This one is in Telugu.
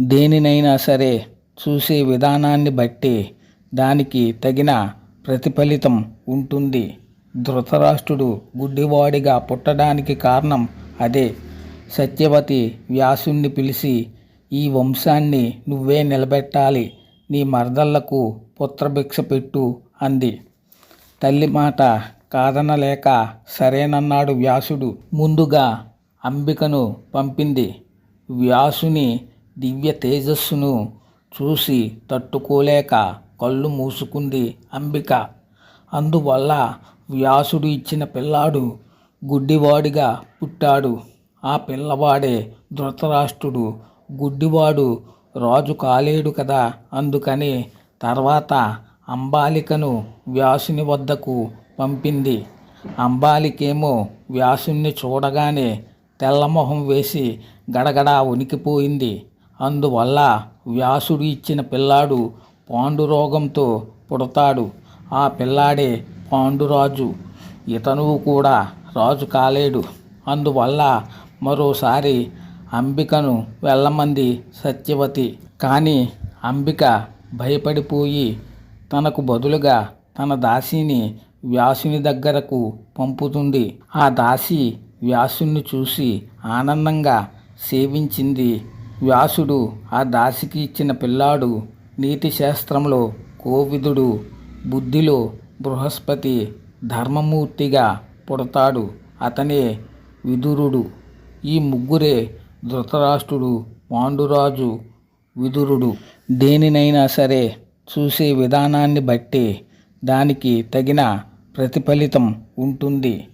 దేనినైనా సరే చూసే విధానాన్ని బట్టి దానికి తగిన ప్రతిఫలితం ఉంటుంది. ధృతరాష్ట్రుడు గుడ్డివాడిగా పుట్టడానికి కారణం అదే. సత్యవతి వ్యాసుణ్ణి పిలిచి ఈ వంశాన్ని నువ్వే నిలబెట్టాలి నీ మరదళ్ళకు పుత్రభిక్ష పెట్టు అంది. తల్లి మాట కాదనలేక సరేనన్నాడు వ్యాసుడు. ముందుగా అంబికను పంపింది. వ్యాసుని దివ్య తేజస్సును చూసి తట్టుకోలేక కళ్ళు మూసుకుంది అంబిక. అందువల్ల వ్యాసుడు ఇచ్చిన పిల్లాడు గుడ్డివాడిగా పుట్టాడు. ఆ పిల్లవాడే ధృతరాష్ట్రుడు. గుడ్డివాడు రాజు కాలేడు కదా అందుకని తర్వాత అంబాలికను వ్యాసుని వద్దకు పంపింది. అంబాలికేమో వ్యాసుని చూడగానే తెల్లమొహం వేసి గడగడా ఉనికిపోయింది. అందువల్ల వ్యాసుడు ఇచ్చిన పిల్లాడు పాండురోగంతో పుడతాడు. ఆ పిల్లాడే పాండురాజు. ఇతను కూడా రాజు కాలేడు. అందువల్ల మరోసారి అంబికను వెళ్ళమంది సత్యవతి. కానీ అంబిక భయపడిపోయి తనకు బదులుగా తన దాసిని వ్యాసుని దగ్గరకు పంపుతుంది. ఆ దాసి వ్యాసుని చూసి ఆనందంగా సేవించింది వ్యాసుడు ఆ దాసికి ఇచ్చిన పిల్లాడు నీతి శాస్త్రంలో కోవిదుడు బుద్ధిలో బృహస్పతి ధర్మమూర్తిగా పుడతాడు. అతనే విదురుడు. ఈ ముగ్గురే ధృతరాష్ట్రుడు పాండురాజు విదురుడు. దేనినైనా సరే చూసే విధానాన్ని బట్టి దానికి తగిన ప్రతిఫలితం ఉంటుంది.